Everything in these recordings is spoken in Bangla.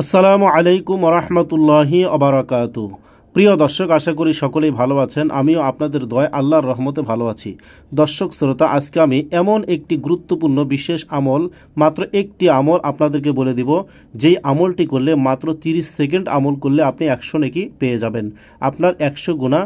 আসসালামু আলাইকুম রহমতুল্লাহি অবরাকাতু প্রিয় দর্শক, আশা করি সকলেই ভালো আছেন। আমিও আপনাদের দয় আল্লাহর রহমতে ভালো আছি। দর্শক, শ্রোতা, আজকে আমি এমন একটি গুরুত্বপূর্ণ বিশেষ আমল, মাত্র একটি আমল আপনাদেরকে বলে দিব, যেই আমলটি করলে মাত্র 30 সেকেন্ড আমল করলে আপনি একশো নাকি পেয়ে যাবেন। আপনার একশো গুণা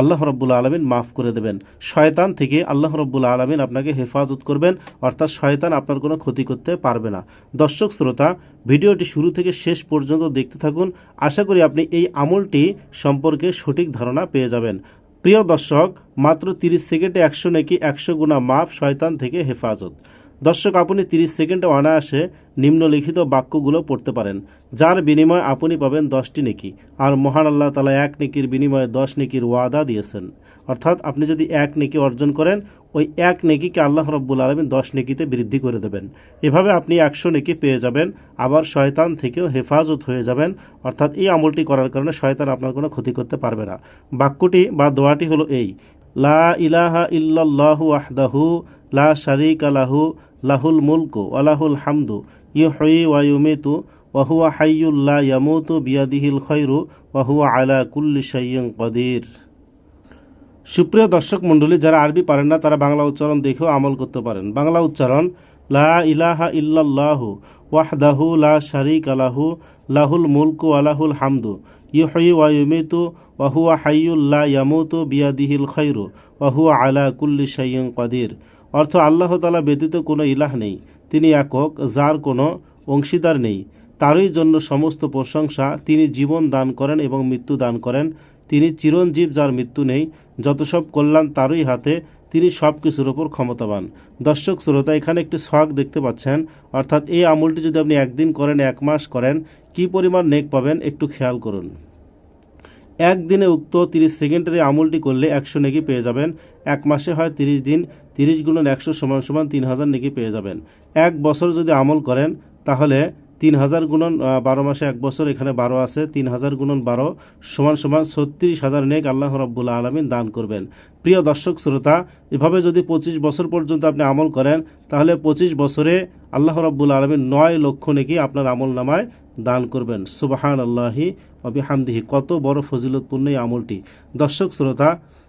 আল্লাহ রব্বুল আলমিন মাফ করে দেবেন। শয়তান থেকে আল্লাহ রব্বুল আলমিন আপনাকে হেফাজত করবেন, অর্থাৎ শয়তান আপনার কোনো ক্ষতি করতে পারবে না। দর্শক, শ্রোতা, ভিডিওটি শুরু থেকে শেষ পর্যন্ত দেখতে থাকুন। আশা করি আপনি এই আমলটি সম্পর্কে সঠিক ধারণা পেয়ে যাবেন। প্রিয় দর্শক, মাত্র 30 সেকেন্ডে একশো নাকি একশো গুণা মাফ শয়তান থেকে হেফাজত। দর্শক, আপনি 30 সেকেন্ডে অনায়াসে নিম্নলিখিত বাক্যগুলো পড়তে পারেন। যার বিনিময়ে আপনি পাবেন দশটি নেকি। আর মহান আল্লাহ তালা এক নেকির বিনিময়ে দশ নেকির ওয়াদা দিয়েছেন। অর্থাৎ আপনি যদি এক নেকি অর্জন করেন, ওই এক নেকিকে আল্লাহ রব্বুল আলমিন দশ নেকিতে বৃদ্ধি করে দেবেন। এভাবে আপনি একশো নেকি পেয়ে যাবেন, আবার শয়তান থেকেও হেফাজত হয়ে যাবেন। অর্থাৎ এই আমলটি করার কারণে শয়তান আপনার কোনো ক্ষতি করতে পারবে না। বাক্যটি বা দোয়াটি হলো এই লা ইলাহা ইল্লাল্লাহু ওয়াহদাহু লা শারিকা লাহু, লাহুল মুলকু ওয়ালাহুল হামদু, ইউহয়ি ওয়া ইউমিতু ওয়া হুয়া হাইয়ুল লা ইয়ামুতু বিয়াদিহিল খায়রু ওয়া হুয়া আলা কুল্লি শাইইন কাদির। সুপ্রিয় দর্শক মণ্ডলী, যারা আরবি পারেন না, তারা বাংলা উচ্চারণ দেখেও আমল করতে পারেন। বাংলা উচ্চারণ, লা ইলাহা ইল্লাল্লাহু ওয়াহদাহু লা শারিকা লাহু লাহুল মুলকু আলাহুল হামদু। ইউহয়ি ওয়া ইউমিতু ওয়া হুয়া ইয়ামুতু বিয়াদিহিল খায়রু ওয়া হুয়া আলা কুল্লি শাইইন কাদির। অর্থ আল্লাহ তাআলা ব্যতীত কোনো ইলাহ নেই। তিনি একক, যার কোনো অংশীদার নেই। তারই জন্য সমস্ত প্রশংসা তিনি জীবন দান করেন এবং মৃত্যু দান করেন। তিনি চিরঞ্জীব যার মৃত্যু নেই। যত সব কল্যাণ তারই হাতে তিনি সব কিছুর ওপর ক্ষমতাবান। দর্শক, শ্রোতা, এখানে একটি শখ দেখতে পাচ্ছেন। অর্থাৎ এই আমলটি যদি আপনি একদিন করেন, এক মাস করেন, কি পরিমাণ নেক পাবেন একটু খেয়াল করুন। একদিনে উক্ত তিরিশ সেকেন্ডের আমলটি করলে একশো নেকি পেয়ে যাবেন। এক মাসে হয় তিরিশ দিন, তিরিশ গুণন একশো সমান সমান তিন হাজার নেকি পেয়ে যাবেন। এক বছর যদি আমল করেন, তাহলে তিন হাজার গুণন বারো মাসে এক বছর, এখানে বারো আছে তিন হাজার গুণন বারো সমান সমান ছত্রিশ হাজার নেক আল্লাহ রব্বুল আলমিন দান করবেন। প্রিয় দর্শক, শ্রোতা, এভাবে যদি পঁচিশ বছর পর্যন্ত আপনি আমল করেন, তাহলে পঁচিশ বছরে আল্লাহ রব্বুল আলমিন নয় লক্ষ নেকি আপনার আমল নামায় দান করবেন। সুবাহান আল্লাহি অবিহামদিহি কত বড় ফজিলতপূর্ণ এই আমলটি। দর্শক, শ্রোতা,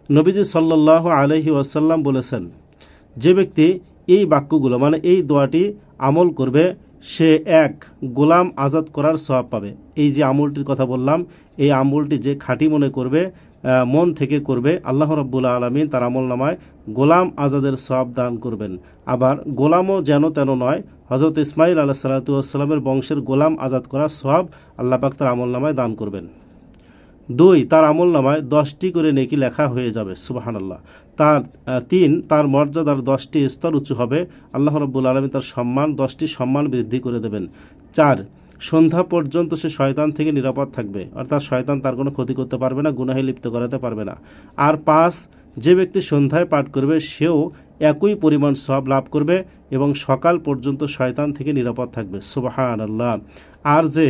নবীজি সাল্লাহ আলহি ওয়াসাল্লাম বলেছেন, যে ব্যক্তি এই বাক্যগুলো মানে এই দোয়াটি আমল করবে সে এক গোলাম আজাদ করার সবাব পাবে। এই যে আমলটির কথা বললাম, এই আমলটি যে খাঁটি মনে করবে মন থেকে করবে, আল্লাহ রব্বুল আলমিন তার আমল নামায় গোলাম আজাদের সব দান করবেন। আবার গোলামও যেন তেন নয় হজরত ইসমাইল আল্লাহ সাল্লাতুয়াসাল্লামের বংশের গোলাম আজাদ করার সব আল্লাহ পাক তার আমল নামায় দান করবেন। দুই, তার আমল নামায় দশটি করে নেকি লেখা হয়ে যাবে, সুবাহানাল্লাহ। তার তিন, তার মর্যাদার দশটি স্তর উঁচু হবে, আল্লাহ রব্বুল আলমী তার সম্মান, দশটি সম্মান বৃদ্ধি করে দেবেন। চার, সন্ধ্যা পর্যন্ত সে শয়তান থেকে নিরাপদ থাকবে অর্থাৎ শয়তান তার কোনো ক্ষতি করতে পারবে না, গুনাহে লিপ্ত করাতে পারবে না। আর পাঁচ, যে ব্যক্তি সন্ধ্যায় পাঠ করবে, সেও একই পরিমাণ সব লাভ করবে এবং সকাল পর্যন্ত শয়তান থেকে নিরাপদ থাকবে সুবাহান আল্লাহ আর যে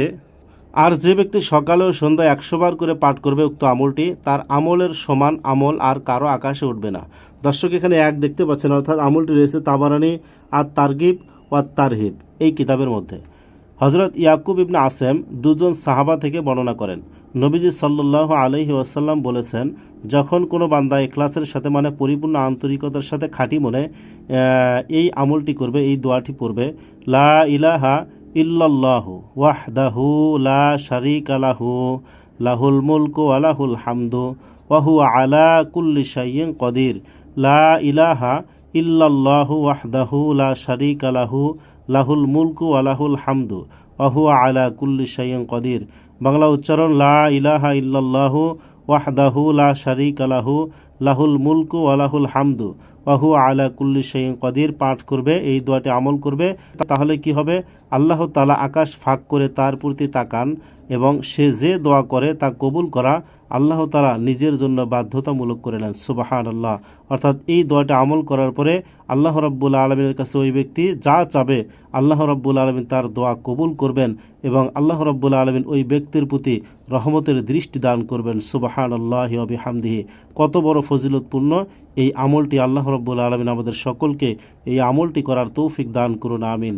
আর যে ব্যক্তি সকালে ও সন্ধ্যায় একশো বার করে পাঠ করবে উক্ত আমলটি, তার আমলের সমান আমল আর কারও আকাশে উঠবে না। দর্শক, এখানে এক দেখতে পাচ্ছেন, অর্থাৎ আমলটি রয়েছে তাবারানি আর তারগিব ও তারহিব এই কিতাবের মধ্যে। হজরত ইয়াকুব ইবনে আসেম দুজন সাহাবা থেকে বর্ণনা করেন। নবীজি সাল্লাহ আলহি ওয়াসাল্লাম বলেছেন, যখন কোনো বান্দা এখলাসের সাথে মানে পরিপূর্ণ আন্তরিকতার সাথে খাঁটি মনে এই আমলটি করবে, এই দোয়াটি পড়বে, লা ইলাহা ইল্লাল্লাহু ওয়াহদাহু লা শারিকা লাহু, লাহুল মুলকু ওয়া লাহুল হামদু, ওয়া হুয়া আলা কুল্লি শাইইন কদির। লা ইলাহা ইল্লাল্লাহু ওয়াহদাহু লা শারিকা লাহু, লাহুল মুলকু ওয়া লাহুল হামদু, ওয়া হুয়া আলা কুল্লি শাইইন কদির। বাংলা উচ্চারণ লা ইলাহা ইল্লাল্লাহু ওয়াহদাহু লা শারিকা লাহু লাহুল মুলকু আলাহুল হামদু ওয়াহু আলা কুল্লি শাইইন কদির, পাঠ করবে, এই দোয়াটি আমল করবে। তাহলে কি হবে? আল্লাহ তালা আকাশ ফাঁক করে তার প্রতি তাকান এবং সে যে দোয়া করে তা কবুল করা আল্লাহ তালা নিজের জন্য বাধ্যতামূলক করে নেন সুবাহান আল্লাহ অর্থাৎ এই দোয়াটা আমল করার পরে আল্লাহ রব্বুল আলমীর কাছে ওই ব্যক্তি যা চাবে আল্লাহ রব্বুল আলমিন তার দোয়া কবুল করবেন এবং আল্লাহ রব্বুল আলমিন ওই ব্যক্তির প্রতি রহমতের দৃষ্টি দান করবেন সুবাহান আল্লাহ হামদিহি কত বড় ফজিলতপূর্ণ এই আমলটি আল্লাহ রব্বুল আলমিন আমাদের সকলকে এই আমলটি করার তৌফিক দান করুন, আমিন।